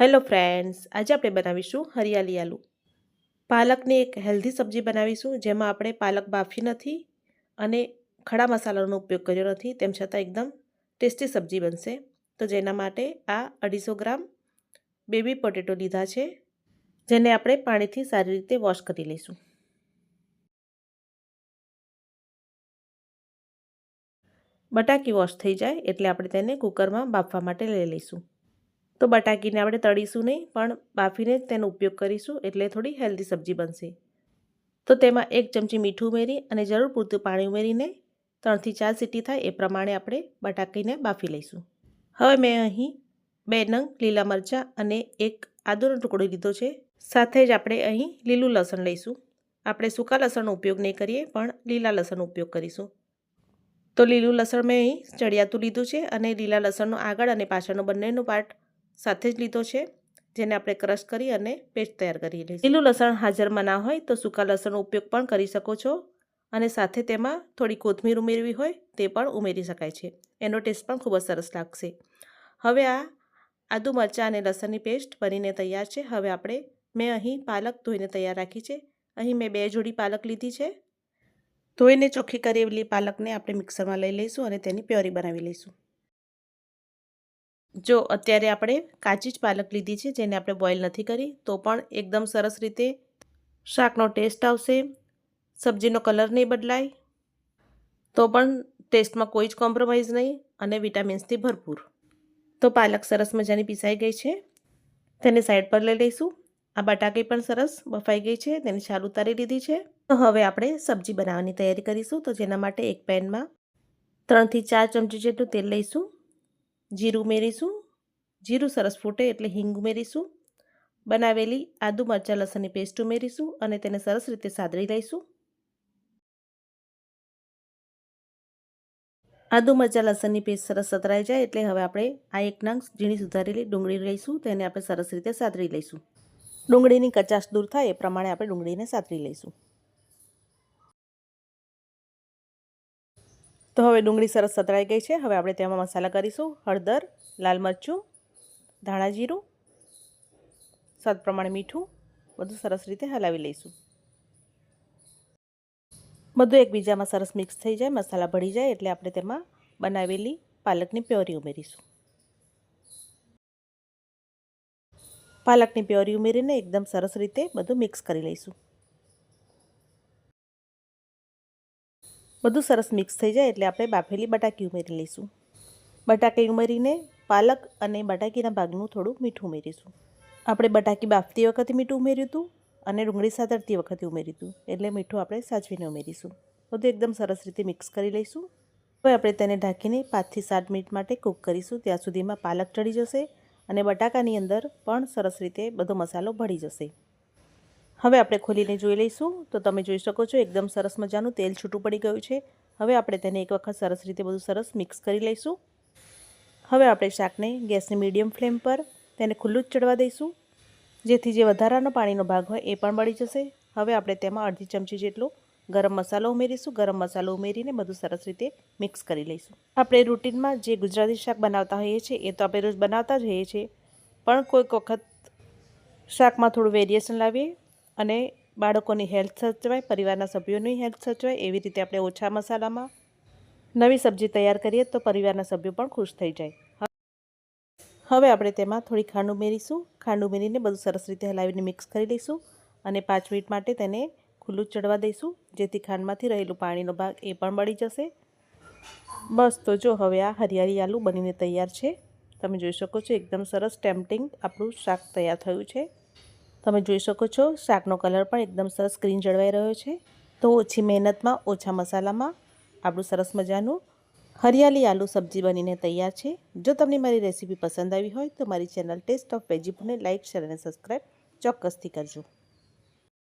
Hello friends, આજે આપણે બનાવીશું હરિયાળી આલુ. પાલકની એક હેલ્ધી સબ્જી બનાવીશું, જેમાં આપણે પાલક બાફી નથી અને ખડા મસાલાનો ઉપયોગ કર્યો નથી, તેમ છતાં એકદમ ટેસ્ટી સબ્જી બનશે. તો જેના માટે આ અઢીસો ગ્રામ બેબી પોટેટો લીધા છે, જેને આપણે પાણીથી સારી રીતે વોશ કરી લઈશું. બટાકી વોશ થઈ જાય એટલે આપણે તેને કુકરમાં બાફવા માટે લઈ લઈશું. તો બટાકીને આપણે તળીશું નહીં, પણ બાફીને તેનો ઉપયોગ કરીશું એટલે થોડી હેલ્ધી સબ્જી બનશે. તો તેમાં એક ચમચી મીઠું ઉમેરી અને જરૂર પૂરતું પાણી ઉમેરીને ત્રણથી ચાર સીટી થાય એ પ્રમાણે આપણે બટાકીને બાફી લઈશું. હવે મેં અહીં બે નંગ લીલા મરચાં અને એક આદુનો ટુકડો લીધો છે. સાથે જ આપણે અહીં લીલું લસણ લઈશું. આપણે સૂકા લસણનો ઉપયોગ નહીં કરીએ, પણ લીલા લસણનો ઉપયોગ કરીશું. તો લીલું લસણ મેં અહીં ચડિયાતું લીધું છે અને લીલા લસણનો આગળ અને પાછળનો બંનેનો પાર્ટ સાથે જ લીધો છે, જેને આપણે ક્રશ કરી અને પેસ્ટ તૈયાર કરી લઈશું. લીલું લસણ હાજરમાં ના હોય તો સૂકા લસણનો ઉપયોગ પણ કરી શકો છો અને સાથે તેમાં થોડી કોથમીર ઉમેરવી હોય તે પણ ઉમેરી શકાય છે. એનો ટેસ્ટ પણ ખૂબ જ સરસ લાગશે. હવે આ આદુ મરચાં અને લસણની પેસ્ટ બનીને તૈયાર છે. હવે આપણે મેં અહીં પાલક ધોઈને તૈયાર રાખી છે. અહીં મેં બે જોડી પાલક લીધી છે. ધોઈને ચોખ્ખી કરેલી પાલકને આપણે મિક્સરમાં લઈ લઈશું અને તેની પ્યોરી બનાવી લઈશું. જો અત્યારે આપણે કાચી જ પાલક લીધી છે, જેને આપણે બોઇલ નથી કરી, તો પણ એકદમ સરસ રીતે શાકનો ટેસ્ટ આવશે. સબ્જીનો કલર નહીં બદલાય, તો પણ ટેસ્ટમાં કોઈ જ કોમ્પ્રોમાઇઝ નહીં અને વિટામિન્સથી ભરપૂર. તો પાલક સરસ મજાની પીસાઈ ગઈ છે. તેને સાઈડ પર લઈ લઈશું. આ બટાકી પણ સરસ બફાઈ ગઈ છે, તેની છાલ ઉતારી લીધી છે. તો હવે આપણે સબ્જી બનાવવાની તૈયારી કરીશું. તો જેના માટે એક પેનમાં ત્રણથી ચાર ચમચી જેટલું તેલ લઈશું. જીરું ઉમેરીશું જીરું સરસ ફૂટે એટલે હિંગ ઉમેરીશું, બનાવેલી આદુ મરચાં લસણની પેસ્ટ ઉમેરીશું અને તેને સરસ રીતે સાદરી લઈશું. આદુ મરચાં લસણની પેસ્ટ સરસ સતરાઈ જાય એટલે હવે આપણે આ એક નંગ ઝીણી સુધારેલી ડુંગળી લઈશું, તેને આપણે સરસ રીતે સાદરી લઈશું. ડુંગળીની કચાશ દૂર થાય એ પ્રમાણે આપણે ડુંગળીને સાતરી લઈશું. તો હવે ડુંગળી સરસ સતરાઈ ગઈ છે. હવે આપણે તેમાં મસાલા કરીશું. હળદર, લાલ મરચું, ધાણા જીરું, સ્વાદ પ્રમાણે મીઠું, બધું સરસ રીતે હલાવી લઈશું. બધું એકબીજામાં સરસ મિક્સ થઈ જાય, મસાલા ભળી જાય એટલે આપણે તેમાં બનાવેલી પાલકની પ્યોરી ઉમેરીશું. પાલકની પ્યોરી ઉમેરીને એકદમ સરસ રીતે બધું મિક્સ કરી લઈશું. બધું સરસ મિક્સ થઈ જાય એટલે આપણે બાફેલી બટાકી ઉમેરી લઈશું. બટાકી ઉમેરીને પાલક અને બટાકીના ભાગનું થોડું મીઠું ઉમેરીશું. આપણે બટાકી બાફતી વખતે મીઠું ઉમેર્યું હતું અને ડુંગળી સાતરતી વખતે ઉમેર્યું હતું. એટલે મીઠું આપણે સાચવીને ઉમેરીશું. બધું એકદમ સરસ રીતે મિક્સ કરી લઈશું. હવે આપણે તેને ઢાંકીને પાંચથી સાત મિનિટ માટે કૂક કરીશું. ત્યાં સુધીમાં પાલક ચડી જશે અને બટાકાની અંદર પણ સરસ રીતે બધો મસાલો ભળી જશે. હવે આપણે ખોલીને જોઈ લઈશું. તો તમે જોઈ શકો છો, એકદમ સરસ મજાનું તેલ છૂટું પડી ગયું છે. હવે આપણે તેને એક વખત સરસ રીતે બધું સરસ મિક્સ કરી લઈશું. હવે આપણે શાકને ગેસની મીડિયમ ફ્લેમ પર તેને ખુલ્લું જ ચડવા દઈશું. જેથી જે વધારાનો પાણીનો ભાગ હોય એ પણ બળી જશે. હવે આપણે તેમાં અડધી ચમચી જેટલો ગરમ મસાલો ઉમેરીશું. ગરમ મસાલો ઉમેરીને બધું સરસ રીતે મિક્સ કરી લઈશું. આપણે રૂટીનમાં જે ગુજરાતી શાક બનાવતા હોઈએ છીએ, એ તો આપણે રોજ બનાવતા જ હોઈએ છીએ. પણ કોઈક વખત શાકમાં થોડું વેરિએશન લાવીએ અને બાળકોની હેલ્થ સચવાય, પરિવારના સભ્યોની હેલ્થ સચવાય, એવી રીતે આપણે ઓછા મસાલામાં નવી સબ્જી તૈયાર કરીએ તો પરિવારના સભ્યો પણ ખુશ થઈ જાય. હવે આપણે તેમાં થોડી ખાંડ ઉમેરીશું. ખાંડ ઉમેરીને બધું સરસ રીતે હલાવીને મિક્સ કરી લઈશું અને પાંચ મિનિટ માટે તેને ખુલ્લું ચડવા દઈશું, જેથી ખાંડમાંથી રહેલું પાણીનો ભાગ એ પણ બળી જશે. બસ, તો જો હવે આ હરિયાળી આલુ બનીને તૈયાર છે. તમે જોઈ શકો છો, એકદમ સરસ ટેમ્પટિંગ આપણું શાક તૈયાર થયું છે. તમે જોઈ શકો છો, શાકનો કલર પણ એકદમ સરસ ગ્રીન જળવાઈ રહ્યો છે. તો ઓછી મહેનતમાં, ઓછા મસાલામાં આપણું સરસ મજાનું હરિયાળી આલુ સબ્જી બનીને તૈયાર છે. જો તમને મારી રેસીપી પસંદ આવી હોય તો મારી ચેનલ ટેસ્ટ ઓફ વેજીપુને લાઇક શેર અને સબસ્ક્રાઈબ ચોક્કસથી કરજો.